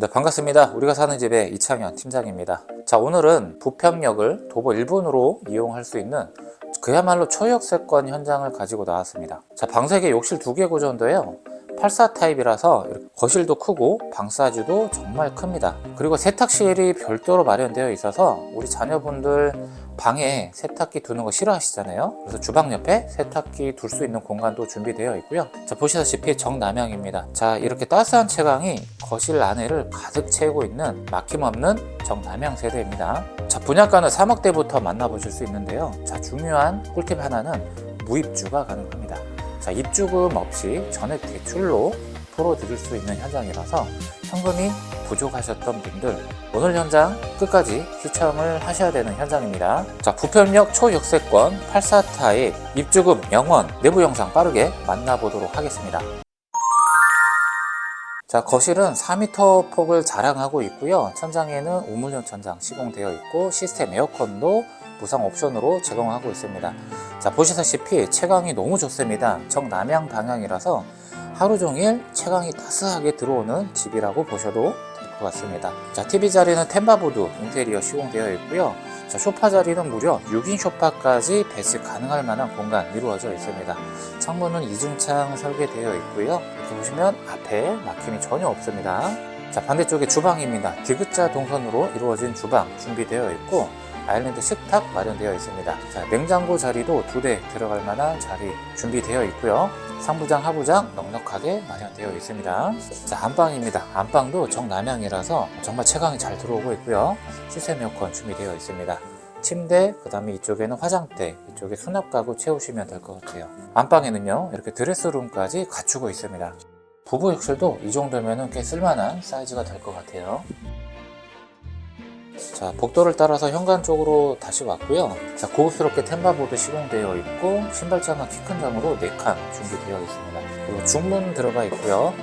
네, 반갑습니다. 우리가 사는 집의 이창현 팀장입니다. 자, 오늘은 부평역을 도보 1분으로 이용할 수 있는 그야말로 초역세권 현장을 가지고 나왔습니다. 자, 방석에 욕실 두 개 구조인데요. 84 타입이라서 거실도 크고 방 사이즈도 정말 큽니다. 그리고 세탁실이 별도로 마련되어 있어서 우리 자녀분들 방에 세탁기 두는 거 싫어하시잖아요. 그래서 주방 옆에 세탁기 둘 수 있는 공간도 준비되어 있고요. 자, 보시다시피 정남향입니다. 자, 이렇게 따스한 채광이 거실 안에를 가득 채우고 있는 막힘없는 정남향 세대입니다. 자, 분양가는 3억대부터 만나보실 수 있는데요. 자, 중요한 꿀팁 하나는 무입주가 가능합니다. 자, 입주금 없이 전액 대출로 풀어드릴 수 있는 현장이라서 현금이 부족하셨던 분들 오늘 현장 끝까지 시청을 하셔야 되는 현장입니다. 자, 부평역 초역세권 84타입 입주금 영원 내부 영상 빠르게 만나보도록 하겠습니다. 자, 거실은 4m 폭을 자랑하고 있고요. 천장에는 우물형 천장 시공되어 있고 시스템 에어컨도 무상 옵션으로 제공하고 있습니다. 자, 보시다시피 채광이 너무 좋습니다. 정남향 방향이라서 하루 종일 채광이 따스하게 들어오는 집이라고 보셔도 될 것 같습니다. 자, TV 자리는 템바보드 인테리어 시공되어 있고요. 자, 소파 자리는 무려 6인 소파까지 배치 가능할 만한 공간 이루어져 있습니다. 창문은 이중창 설계되어 있고요. 이렇게 보시면 앞에 막힘이 전혀 없습니다. 자, 반대쪽에 주방입니다. 디귿자 동선으로 이루어진 주방 준비되어 있고 아일랜드 식탁 마련되어 있습니다. 자, 냉장고 자리도 두 대 들어갈 만한 자리 준비되어 있고요. 상부장, 하부장 넉넉하게 마련되어 있습니다. 자, 안방입니다. 안방도 정남향이라서 정말 채광이 잘 들어오고 있고요. 시스템 에어컨 준비되어 있습니다. 침대, 그 다음에 이쪽에는 화장대, 이쪽에 수납 가구 채우시면 될 것 같아요. 안방에는요, 이렇게 드레스룸까지 갖추고 있습니다. 부부 욕실도 이 정도면 꽤 쓸만한 사이즈가 될 것 같아요. 자, 복도를 따라서 현관 쪽으로 다시 왔고요. 자, 고급스럽게 템바보드 시공되어 있고 신발장과 키큰 장으로 4칸 준비되어 있습니다. 그리고 중문 들어가 있고요.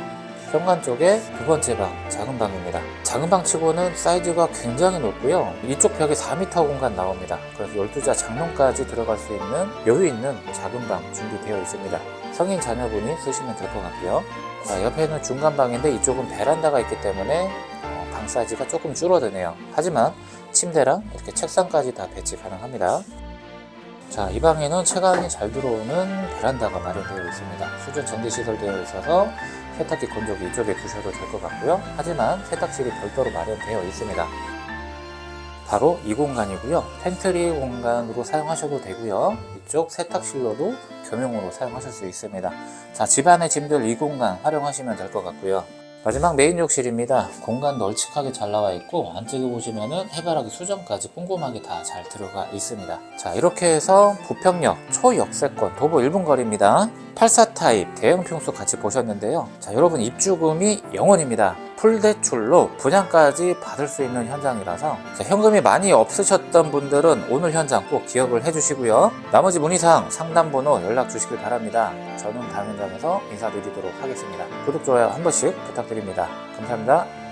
현관 쪽에 두 번째 방, 작은 방입니다. 작은 방 치고는 사이즈가 굉장히 높고요. 이쪽 벽에 4m 공간 나옵니다. 그래서 12자 장롱까지 들어갈 수 있는 여유 있는 작은 방 준비되어 있습니다. 성인 자녀분이 쓰시면 될 것 같고요. 자, 옆에는 중간 방인데 이쪽은 베란다가 있기 때문에 어, 방 사이즈가 조금 줄어드네요. 하지만 침대랑 이렇게 책상까지 다 배치 가능합니다. 자, 이 방에는 채광이 잘 들어오는 베란다가 마련되어 있습니다. 수전 전기 시설되어 있어서 세탁기 건조기 이쪽에 두셔도 될 것 같고요. 하지만 세탁실이 별도로 마련되어 있습니다. 바로 이 공간이고요. 팬트리 공간으로 사용하셔도 되고요. 이쪽 세탁실로도 겸용으로 사용하실 수 있습니다. 자, 집안의 짐들 이 공간 활용하시면 될 것 같고요. 마지막 메인 욕실입니다. 공간 널찍하게 잘 나와 있고 안쪽에 보시면은 해바라기 수전까지 꼼꼼하게 다 잘 들어가 있습니다. 자 이렇게 해서 부평역 초역세권 도보 1분 거리입니다. 84 타입 대형 평수 같이 보셨는데요. 자 여러분 입주금이 0원입니다. 풀대출로 분양까지 받을 수 있는 현장이라서 자, 현금이 많이 없으셨던 분들은 오늘 현장 꼭 기억을 해주시고요. 나머지 문의사항 상담번호 연락 주시길 바랍니다. 저는 다음 현장에서 인사드리도록 하겠습니다. 구독, 좋아요 한 번씩 부탁드립니다. 감사합니다.